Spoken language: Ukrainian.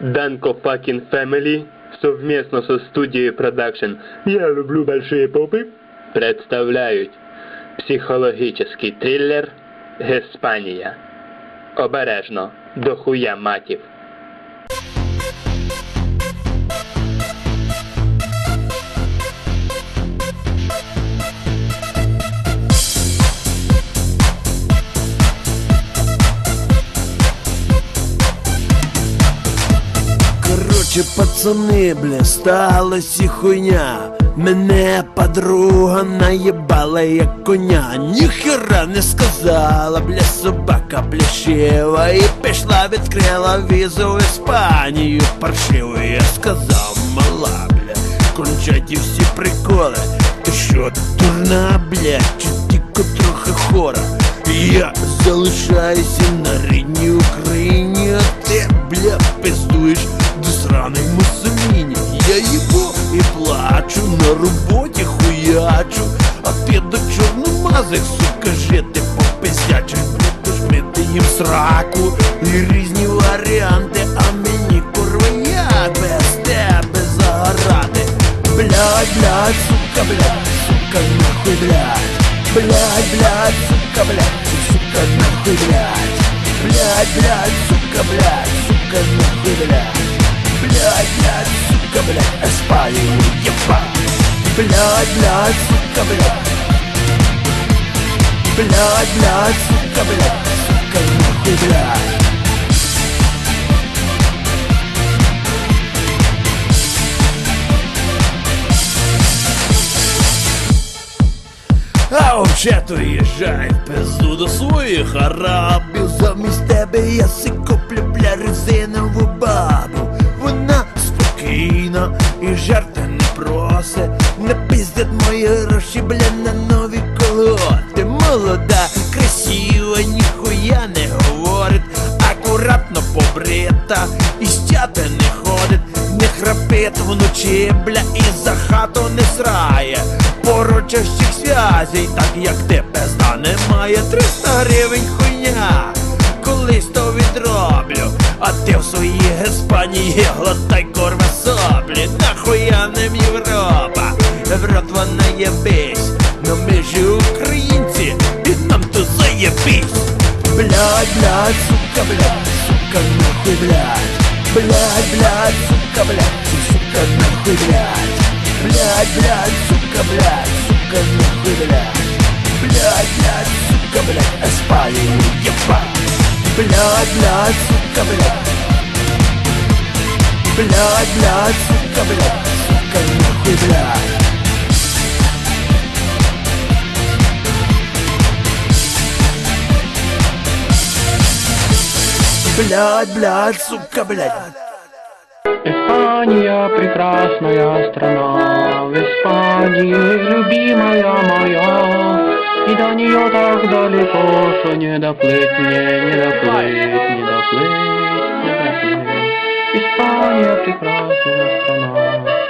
Данко Fucking Family совместно со студией Production «Я люблю большие попы» представляють психологічний триллер «Геспанія». Обережно, до хуя матів. Короче, пацани, бля, сталася хуйня. Мене подруга наїбала як коня. Ніхера не сказала, бля, собака плящева. І пішла, відкрила візу в Іспанію паршиву. Я сказав, мала, бля, кончаті всі приколи. Ти що, дурна, бля, чи тільки трохи хора? Я залишаюся на рідній Україні, а ти, бля, пиздуєш до сраний Муссоліні. Я їбу і плачу, на роботі хуячу, а ти до чорномазих, сука, жити попиздячиш, будеш мити їм сраку і різні варіанти, а мені курва як без тебе загорати. Блядь, блядь, сука, блядь, сука, нахуй, блядь. Блядь, блядь, сука, блядь, сука, нахуй, блядь. Блядь, блядь, сука, блядь, сука, нахуй, блядь. Блядь, блядь, сука, блядь, Эспанию ебать. Блядь, блядь, сука, блядь. Блядь, блядь, сука, блядь, сука, нахуй, блядь. А вообще-то їжджай в пизду до своїх арабів Замість тебе я си куплю, бля, резинову бабу Вона спокійна і жарти не просить Не пиздять мої гроші, бля, на нові колоти Молода, красива, ніхуя не говорить Акуратно побрита і стяти не ходить Не храпить вночі, бля, і за хату не срає Порочащих зв'язей, так як ти пизда немає 300 гривень хуйня. Колись то відроблю, а ти в своїй Геспанії глотай корва соплі. Нахуя ним Європа, в вона єбись Но ми ж українці, і нам тут заєбись. Блядь, блядь, сука, блядь, сука, нахуй, блядь. Блядь, блядь, сука, блядь, сука, нахуй, блядь Блядь, блядь, сука, блядь, сука, нахуй, блядь. Блядь, блядь, сука, блядь, Эспанию ебать. Блядь, блядь, сука, блядь. Блядь, блядь, сука, блядь, сука, нахуй, блядь. Блядь, блядь, сука, блядь Испания прекрасная страна, в Испании любимая моя, и до нее так далеко, что не доплыть мне, не доплыть, не доплыть, не доплыть. Испания прекрасная страна.